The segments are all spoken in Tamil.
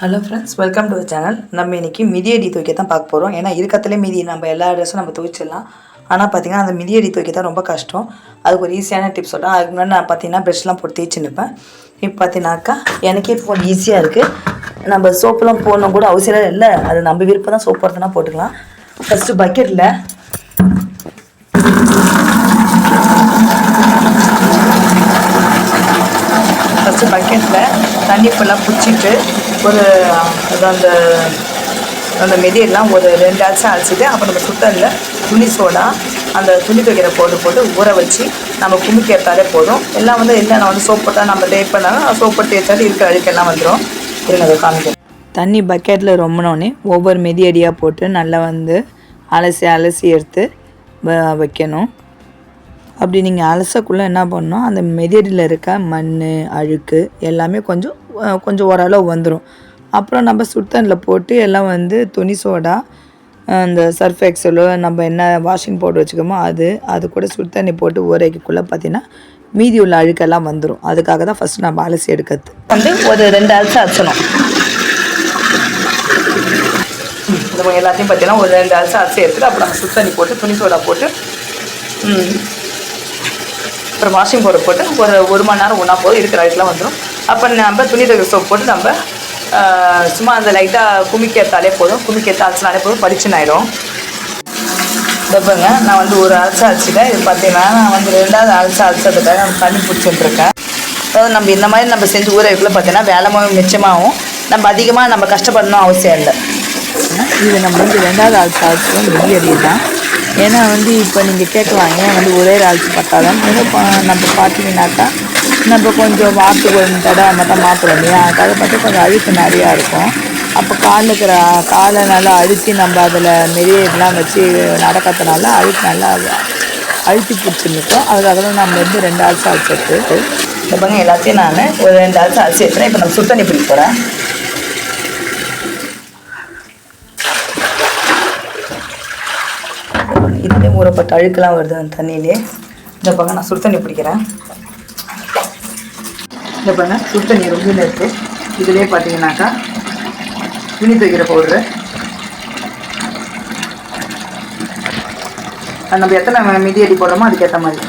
Hello friends welcome to channel நம்ம இன்னைக்கு மிதியடி தூக்கி தான் பார்க்க போகிறோம் ஏன்னா இருக்கத்துலேயே மிதி நம்ம எல்லா ட்ரெஸ்ஸும் நம்ம துவைச்சிடலாம். ஆனால் பார்த்திங்கன்னா அந்த மிதியடி துவைக்க தான் ரொம்ப கஷ்டம். அதுக்கு ஒரு ஈஸியான டிப்ஸ் சொல்கிறேன் அதுக்கு முன்னாடி நான் பார்த்தீங்கன்னா ப்ரெஷ்லாம் போட்டு தேய்ச்சி நிற்பேன் இப்போ பார்த்தீங்கன்னாக்கா எனக்கே இப்போ கொஞ்சம் ஈஸியாக இருக்குது நம்ம சோப்புலாம் போடணும் கூட அவசியம் இல்லை. அது நம்ம விருப்பம் தான் சோப் போடுறதுனா போட்டுக்கலாம். ஃபஸ்ட்டு பக்கெட்டில் ஃபஸ்ட்டு பக்கெட்டில் தண்ணி ஃபுல்லாக பிடிச்சிட்டு ஒரு அந்த அந்த மெதியெல்லாம் ஒரு ரெண்டு அலசம் அழைச்சிட்டு அப்புறம் நம்ம சுத்தரில் துணி சோடா அந்த துணி துவைக்கிற போட்டு போட்டு ஊற வச்சு நம்ம குமிக்க எடுத்தாலே போதும். எல்லாம் வந்து இல்லை நான் வந்து சோப் போட்டால் நம்ம டேட் பண்ணாலும் சோப் போட்டு தேய்ச்சாலும் இருக்கிற அழுக்கெல்லாம் வந்துடும் இருங்க அதை காமிக்கிறேன். தண்ணி பக்கெட்டில் ரொம்பினோடனே ஒவ்வொரு மெதி அடியாக போட்டு நல்லா வந்து அலசி அலசி எடுத்து வ- வைக்கணும். அப்படி நீங்கள் அலசக்குள்ளே என்ன பண்ணணும்? அந்த மெதியடியில் இருக்க மண் அழுக்கு எல்லாமே கொஞ்சம் கொஞ்சம் ஓரளவு வந்துடும் அப்புறம் நம்ம சுடுதண்ணில் போட்டு எல்லாம் வந்து துணி சோடா அந்த சர்ஃப் எக்ஸலோ நம்ம என்ன வாஷிங் பவுடர் வச்சுக்கோமோ அது அது கூட சுடுதண்ணி போட்டு ஊரைக்குள்ளே பார்த்தீங்கன்னா மீதி உள்ள அழுக்கெல்லாம் வந்துடும் அதுக்காக தான் ஃபஸ்ட்டு நம்ம அலசி எடுக்கிறது. வந்து ஒரு ரெண்டு அலசி அலசணும் நம்ம எல்லாத்தையும் பார்த்தீங்கன்னா ஒரு ரெண்டு அலசி அலசி எடுத்துட்டு அப்புறம் நம்ம சுடுதண்ணி போட்டு துணி சோடா போட்டு அப்புறம் வாஷிங் பவுடர் போட்டு ஒரு ஒரு மணி நேரம் ஒன்றா போதும் இருக்கிற அழுக்கெல்லாம் வந்துடும் அப்போ நம்ம துணி துவைக்கிற சோப் போட்டு நம்ம சும்மா அந்த லைட்டாக குமிக்கி எடுத்தாலே போதும். குமிக்க எடுத்து அலசினாலே போதும். பளிச்சுன்னு ஆயிடும். பாருங்க நான் வந்து ஒரு அலசை அலசிட்டேன். இது பார்த்தீங்கன்னா நான் வந்து ரெண்டாவது அலசை அழைச்சதுக்காக நான் தண்ணி பிடிச்சிட்டுருக்கேன் அதாவது நம்ம இந்த மாதிரி நம்ம செஞ்சு ஊற வைக்கல பார்த்தீங்கன்னா வேலை மிச்சமாகவும் நம்ம அதிகமாக நம்ம கஷ்டப்படணும் அவசியம் இல்லை. இது நம்ம வந்து ரெண்டாவது அலசை அலசிடும் வெளியடி தான் ஏன்னா வந்து இப்போ நீங்கள் கேட்கலாம் ஏன் வந்து ஒரே ராசி பத்தாதான் ஏன்னா நம்ம பார்த்தீங்கன்னாக்கா நம்ம கொஞ்சம் வாரத்துக்கு ஒரு தடவை மட்டும் மாற்றுறோம் இல்லையா? அதை பார்த்து கொஞ்சம் அழுக்கு நிறையா இருக்கும். அப்போ காலில் இருக்கிற காலை நல்லா அழுத்தி நம்ம அதில் மெரியெல்லாம் வச்சு நடக்கிறதுனால அழுக்கு நல்லா அழுத்தி பிடிச்சிருந்துட்டோம் அதுக்காக தான் நம்ம வந்து ரெண்டு ஆள் அலசி எடுத்து இந்த எல்லாத்தையும் நான் ஒரு ரெண்டு ஆள் அலசி எடுத்துறேன். இப்போ நம்ம சுத்தண்ணி பிடிக்க போகிறேன் ஊறப்பட்ட அழுக்கெல்லாம் வருது அந்த தண்ணியிலே. இந்த பாருங்க நான் சுடு தண்ணி பிடிக்கிறேன். இந்த பாருங்க சுடு தண்ணி ரொம்ப இருக்குது இதுலேயே பார்த்தீங்கன்னாக்கா துணி துவைக்கிற பவுட்ரு அது நம்ம எத்தனை மிதி அடி போடுறோமோ அதுக்கேற்ற மாதிரி.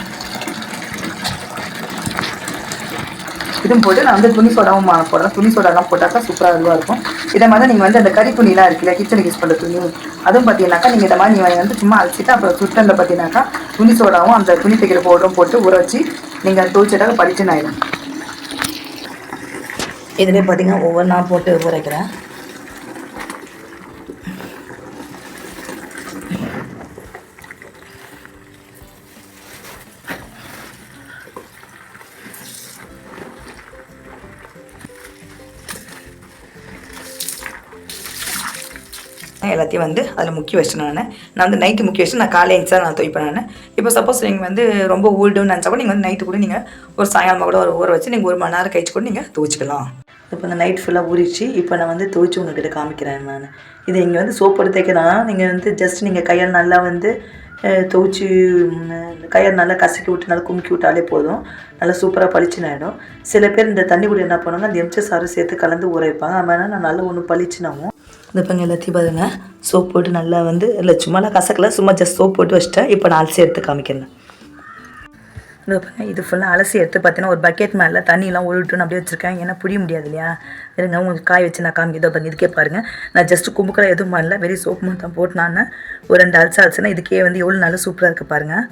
இதுவும் போட்டு நான் வந்து துணி சோடாவும் மா- போடுறேன் துணி சோடாலாம் போட்டாக்கா சூப்பராக இதுவாக இருக்கும். இதை மாதிரி நீங்கள் வந்து அந்த கறி துணிலாம் இருக்குல்ல கிச்சனுக்கு யூஸ் பண்ணுற துணி. அதுவும் பார்த்தீங்கன்னாக்கா நீங்கள் இந்த மாதிரி நீங்கள் வந்து சும்மா அழைச்சிட்டு அப்புறம் சுத்தனில் பார்த்தீங்கன்னாக்கா துணி சோடாவும் அந்த துணி தைக்கிற பவுடரும் போட்டு ஊற வச்சு நீங்கள் துவைச்சிட்டாக்க படிச்சுன்னு ஆயிடும். இதிலே பார்த்தீங்கன்னா ஒவ்வொன்றா போட்டு ஊற வைக்கிறேன். எல்லாத்தையும் வந்து அதில் முக்கி வச்சேன் நான். நான் வந்து நைட்டு முக்கி வச்சு நான் காலையில் எழுந்துச்சா நான் துவைப்பேன் நான். இப்போ சப்போஸ் நீங்கள் வந்து ரொம்ப ஓல்டுன்னு நினச்சா கூட நீங்கள் வந்து நைட்டு கூட நீங்கள் ஒரு சாயங்காலமாக கூட ஒரு ஊற வச்சு நீங்கள் ஒரு மணி நேரம் கழிச்சு கூட நீங்கள் துவைச்சிக்கலாம். இப்போ இந்த நைட் ஃபுல்லாக ஊறிச்சு இப்போ நான் வந்து துவைச்சு உங்ககிட்ட காமிக்கிறேன் நான். இது இங்கே வந்து சோப் போட்டு நீங்கள் வந்து ஜஸ்ட் நீங்கள் கையால் நல்லா வந்து அஹ், துவைச்சு கையால் நல்லா கசக்கி விட்டு நல்லா குமுக்கி விட்டாலே போதும். நல்லா சூப்பராக பளிச்சுன்னு ஆகிடும் சில பேர் இந்த தண்ணி கூட என்ன பண்ணுவாங்க அந்த எம்ச்ச சாறு சேர்த்து கலந்து ஊற வைப்பாங்க. அதனால் நான் நல்லா ஒன்று பளிச்சுனாவும் இந்த பங்க எல்லாத்தையும் பாருங்க. சோப் போட்டு நல்லா வந்து இல்லை சும்மாலாம் கசக்கல சும்மா ஜஸ்ட் சோப் போட்டு வச்சுட்டேன். இப்போ நான் அலசி எடுத்து காமிக்கிறேன். இந்த பாருங்க இது ஃபுல்லாக அலசி எடுத்து பார்த்தீங்கன்னா ஒரு பக்கெட் மேலே தண்ணியெலாம் ஒழுட்டுன்னு அப்படியே வச்சுருக்கேன். ஏன்னா புரிய முடியாது இல்லையா? இருங்க உங்களுக்கு காய வச்சு நான் காமிக்கிறதோ பாருங்க இதுக்கே பாருங்கள் நான் ஜஸ்ட் கும்புக்கெல்லாம் எதுவும் பண்ணல. வெறும் சோப் மட்டும் தான் போட்டு நான் ஒரு ரெண்டு அலசி அலசினா இதுக்கே வந்து எவ்வளோ நல்லா சூப்பராக இருக்குது பாருங்கள்